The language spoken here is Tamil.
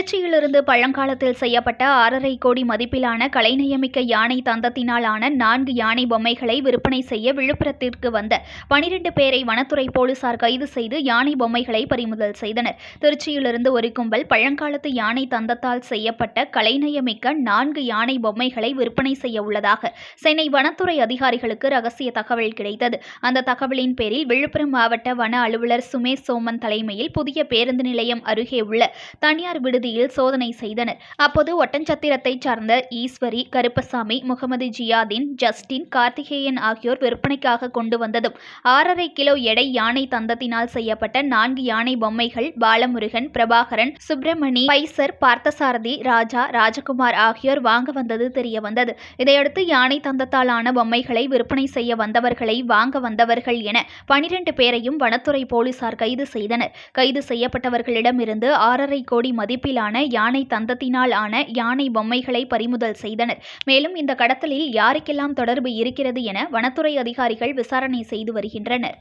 திருச்சியிலிருந்து பழங்காலத்தில் செய்யப்பட்ட ஆறரை கோடி மதிப்பிலான கலைநயமிக்க யானை தந்தத்தினால் ஆன நான்கு யானை பொம்மைகளை விற்பனை செய்ய விழுப்புரத்திற்கு வந்த பனிரெண்டு பேரை வனத்துறை போலீசார் கைது செய்து யானை பொம்மைகளை பறிமுதல் செய்தனர். திருச்சியிலிருந்து ஒரு கும்பல் பழங்காலத்து யானை தந்தத்தால் செய்யப்பட்ட கலைநயமிக்க நான்கு யானை பொம்மைகளை விற்பனை செய்ய உள்ளதாக சென்னை வனத்துறை அதிகாரிகளுக்கு ரகசிய தகவல் கிடைத்தது. அந்த தகவலின் பேரில் விழுப்புரம் மாவட்ட வன அலுவலர் சுமேஷ் சோமன் தலைமையில் புதிய பேருந்து நிலையம் அருகே உள்ள தனியார் விடுதி பகுதியில் சோதனை செய்தனர். அப்போது ஒட்டஞ்சத்திரத்தை சார்ந்த ஈஸ்வரி கருப்பசாமி முகமது ஜியாதீன் ஜஸ்டின் கார்த்திகேயன் ஆகியோர் விற்பனைக்காக கொண்டு வந்ததும் ஆறரை கிலோ எடை யானை தந்தத்தினால் செய்யப்பட்ட நான்கு யானை பொம்மைகள் பாலமுருகன் பிரபாகரன் சுப்பிரமணி பைசர் பார்த்தசாரதி ராஜா ராஜகுமார் ஆகியோர் வாங்க வந்தது தெரிய வந்தது. இதையடுத்து யானை தந்தத்தாலான பொம்மைகளை விற்பனை செய்ய வந்தவர்களை வாங்க வந்தவர்கள் என பனிரெண்டு பேரையும் வனத்துறை போலீசார் கைது செய்தனர். கைது செய்யப்பட்டவர்களிடமிருந்து ஆறரை கோடி மதிப்பிலான யானை தந்தத்தினால் ஆன யானை பொம்மைகளை பறிமுதல் செய்தனர். மேலும் இந்த கடத்தலில் யாருக்கெல்லாம் தொடர்பு இருக்கிறது என வனத்துறை அதிகாரிகள் விசாரணை செய்து வருகின்றனர்.